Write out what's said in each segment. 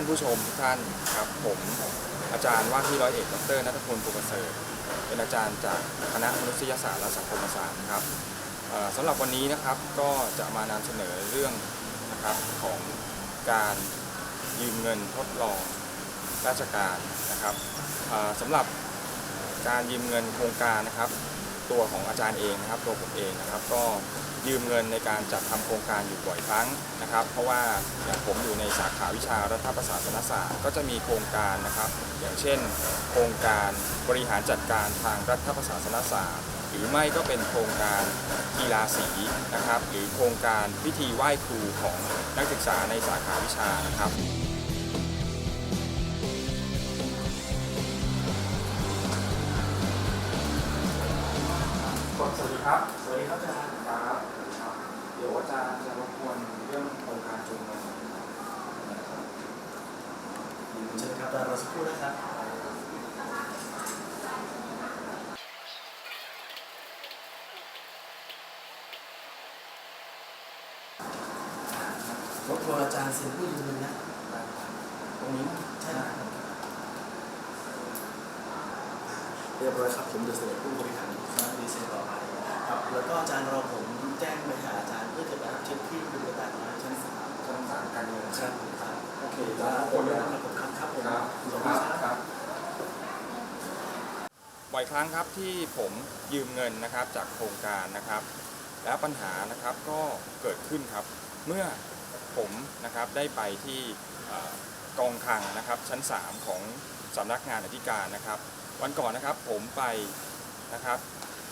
ท่านผู้ชมทุกท่านครับผมอาจารย์ว่าที่ร้อยเอกดรนัทพลปุประเสริฐเป็นอาจารย์จากคณะมนุษยศาสตร์และสังคมศาสตร์ครับสำหรับวันนี้นะครับก็จะมานำเสนอเรื่องนะครับของการยืมเงินทดลองราชการนะครับสำหรับการยืมเงินโครงการนะครับ ตัวของอาจารย์เองนะครับ ตัวผมเองนะครับ ก็ ยืมเงินในการจัดทำโครงการอยู่บ่อยครั้งนะครับ เพราะว่าอย่างผมอยู่ในสาขาวิชารัฐประศาสนศาสตร์ก็จะมีโครงการนะครับ อย่างเช่น โครงการบริหารจัดการทางรัฐประศาสนศาสตร์ หรือไม่ก็เป็นโครงการกีฬาสีนะครับ หรือโครงการพิธีไหว้ครูของนักศึกษาในสาขาวิชานะครับสวัสดีครับ สวัสดีครับอาจารย์ ครับ เดี๋ยวอา จารย์จะรบกวนเรื่องโครงการจูงเงินนะครับเชิญครับอาจารย์รอสักครู่นะครับรบกวนอาจารย์เซ็นผู้ยืนยันะ ตรงนี้ใช่ครับเรียบร้อยครับผมจะเสนอผู้บริหารคณะดีเซนต่อไปครับแล้วก็อาจารย์รอผม แจ้งไปหาอาจารย์เพื่อจะไปรับเช็คที่คุณกระดาษมาชั้นสามชั้นสามการเงินครับครับโอเคแล้ววโอโอนนเลเลยยนะนะครับบผมครับครับผมครับครับบ่อยครั้งครับที่ผมยืมเงินนะครับจากโครงการนะครับ แล้วปัญหานะครับก็เกิดขึ้นครับ เมื่อผมนะครับได้ไปที่กองคลังนะครับชั้น 3 ของสำนักงานอธิการนะครับ วันก่อนนะครับผมไปนะครับ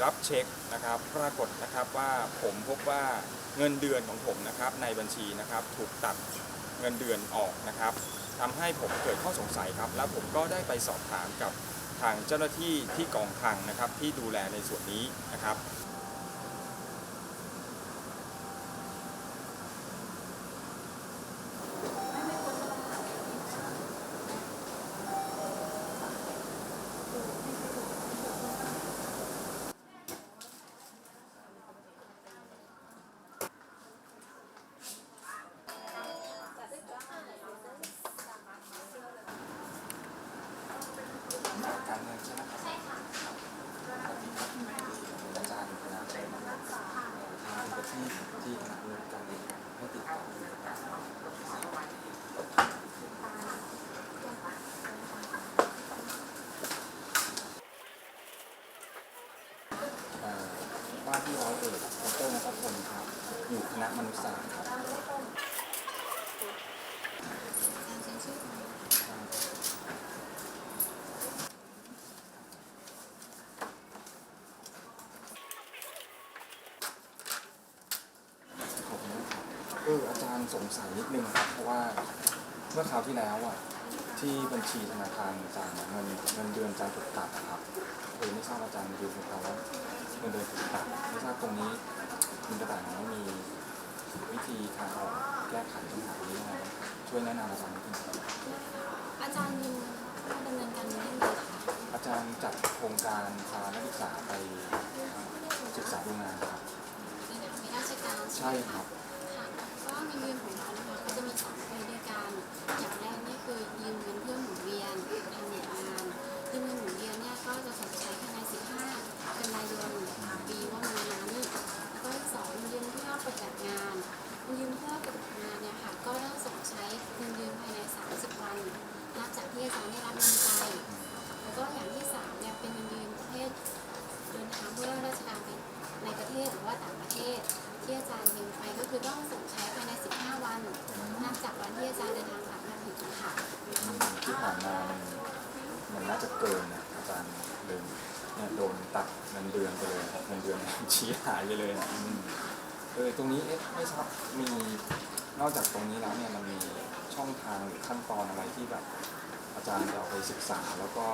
รับเช็คนะครับปรากฏนะครับว่าผมพบว่าเงินเดือนของผมนะครับในบัญชีนะครับถูกตัดเงินเดือนออกนะครับทำให้ผมเกิดข้อสงสัยครับ แล้วผมก็ได้ไปสอบถามกับทางเจ้าหน้าที่ที่กองคลังนะครับที่ดูแลในส่วนนี้นะครับ การเงินใช่ไหมครับใช่ค่ะอาจารย์คณะเองนะครับที่ที่คณะเงินการเงินให้ติดต่อเอ่อว่า ที่ร้อยเอกดรนัทพลครับ อยู่คณะมนุษยศาสตร์ครับขอบคุณครับเอออาจารย์สงสัยนิดนึงครับ เพราะว่าเมื่อคราวที่แล้วอะ ที่บัญชีธนาคารอาจารย์เนี่ยเงินเงินเดือนอาจารย์ถูกตัดนะครับ เลยไม่ทราบอาจารย์ยืนยันว่าเงินเดือนถูกตัดไม่ทราบตรงนี้คุณกระต่ายน้อยมีวิธีทางออกแก้ไขปัญหานี้ยังไงบ้างครับช่วยแนะนำอาจารย์นิดนึงครับอาจารย์ยินว่าดำเนินการยังไงดีคะอาจารย์จัดโครงการพานักศึกษาไปศึกษาดูงานครับในทางราชการใช่ครับค่ะก็เงินเดือนของาจะเกินนะอาจารย์เลยเนี่ยโดนตัดเงินเดือนไปเลยครับเงินเดือนชี้หายไปเลยนะอืมเออตรงนี้เอ๊ะไม่ทราบมีนอกจากตรงนี้แล้วเนี่ยมันมีช่องทางหรือขั้นตอนอะไรที่แบบ อาจารย์จะเอาไปศึกษา แล้วก็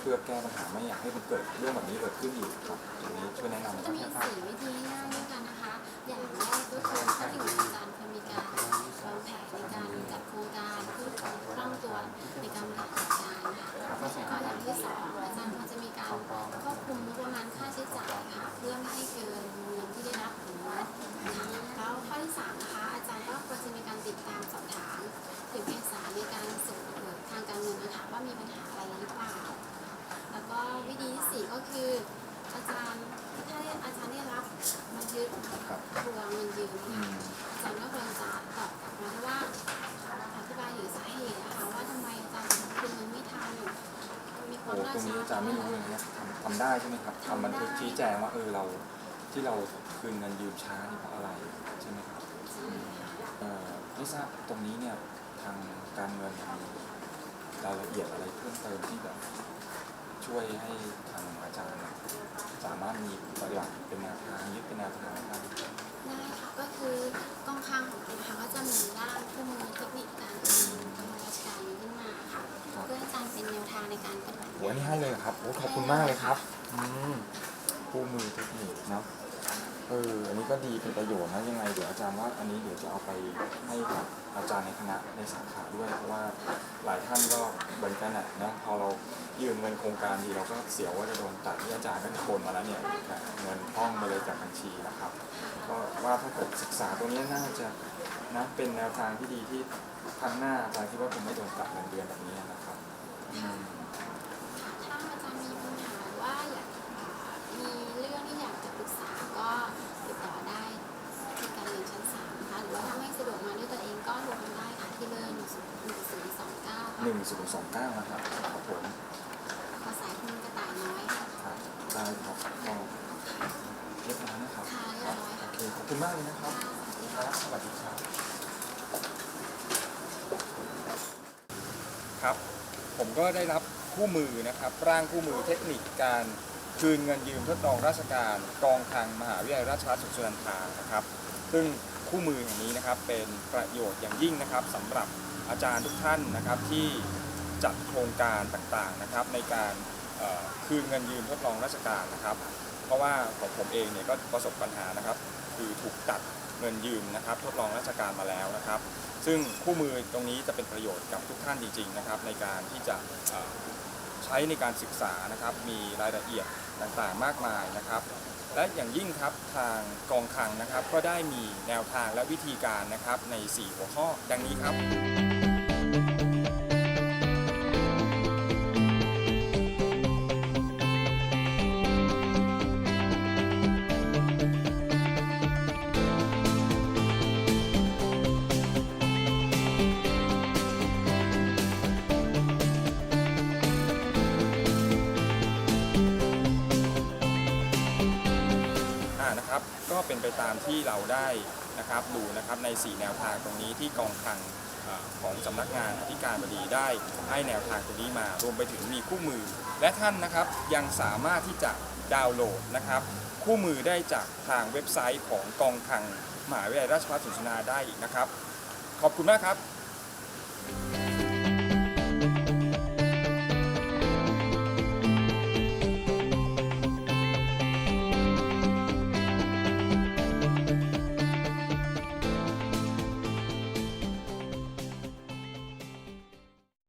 เพื่อแก้ปัญหาไม่อยากให้มันเกิดเรื่องแบบนี้เกิดขึ้นอีกครับตรงนี้ช่วยแนะนำจะนะมีครับ สี่วิธีง่ายๆด้วยกันนะคะ อย่างแรกก็คือถ้าถึงอาจารย์เคยมีการวางแผนในการจัดโครงการเพื่อความคล่องตัวในการบริหารจัดการค่ะแล้วก็อย่างที่สองอาจารย์ควรจะมีการควบคุมงบประมาณค่าใช้จ่ายค่ะ เพื่อไม่ให้เกินเงินที่ได้รับอนุมัติค่ะแล้วข้อที่สามนะคะ อาจารย์ก็ควรจะมีการติดตามสอบถามถึงเอกสารในการส่ง โอ้ตรงนี้อาจารย์ไม่รู้เลยนะทำทำได้ใช่ไหมครับทำบันทึกชี้แจงว่าเออเราที่เราคืนเงินยืมช้านี่เพราะอะไรใช่ไหมครับอืมเอ่อไม่ทราบตรงนี้เนี่ยทางการเงินมีรายละเอียดอะไรเพิ่มเติมที่แบบช่วยให้ทางอาจารย์ สามารถมีตัวอย่างเป็นแนวทางยึดเป็นแนวทางได้ โอ้ขอบคุณมากเลยครับอืมคู่มือเทคนิคเนาะเอออันนี้ก็ดีเป็นประโยชน์นะยังไงเดี๋ยวอาจารย์ว่าอันนี้เดี๋ยวจะเอาไปให้กับอาจารย์ในคณะในสาขาด้วยเพราะว่าหลายท่านก็เหมือนกันอะนะพอเรายืมเงินโครงการดีเราก็เสียวว่าจะโดนตัดที่อาจารย์ก็โอนมาแล้วเนี่ยนะเงินท่องมาเลยจากบัญชีนะครับ ก็ว่าถ้าเกิดศึกษาตรงนี้น่าจะนะเป็นแนวทางที่ดีที่ครั้งหน้าอาจารย์คิดว่าคงไม่โดนตัดเงินเดือนแบบนี้นะครับอื สูงสองเก้านะครับขอบคุณผมขอสายคุณกระต่ายน้อยค่บครับได้ครับกเรียบร้อยนะครับโอเคขอบคุณมากเลยนะครับครับสวัสดีครับ ครับ ผมก็ได้รับคู่มือนะครับ ร่างคู่มือเทคนิคการคืนเงินยืมทดลองราชการกองทางมหาวิทยาลัยราชภัฏสุสุนันทานะครับ ซึ่งคู่มือแห่งนี้นะครับเป็นประโยชน์อย่างยิ่งนะครับสำหรับ อาจารย์ทุกท่านนะครับที่จัดโครงการต่างๆนะครับ ในการคืนเงินยืมทดลองราชการนะครับ เพราะว่าของผมเองเนี่ยก็ประสบปัญหานะครับ คือถูกตัดเงินยืมนะครับทดลองราชการมาแล้วนะครับ ซึ่งคู่มือตรงนี้จะเป็นประโยชน์กับทุกท่านจริงๆนะครับ ในการที่จะใช้ในการศึกษานะครับ มีรายละเอียดต่างๆมากมายนะครับ และอย่างยิ่งครับทางกองคลังนะครับ ก็ได้มีแนวทางและวิธีการนะครับใน 4 หัวข้อดังนี้ครับ ก็เป็นไปตามที่เราได้นะครับดูนะครับใน 4 แนวทางตรงนี้ที่กองคลังอของสำนักงานอธิการบดีได้ให้แนวทางตรงนี้มารวมไปถึงมีคู่มือ และท่านนะครับยังสามารถที่จะดาวน์โหลดนะครับ คู่มือได้จากทางเว็บไซต์ของกองคลังมหาวิทยาลัยราชภัฏสุนทรนาได้อีกนะครับ ขอบคุณมากครับ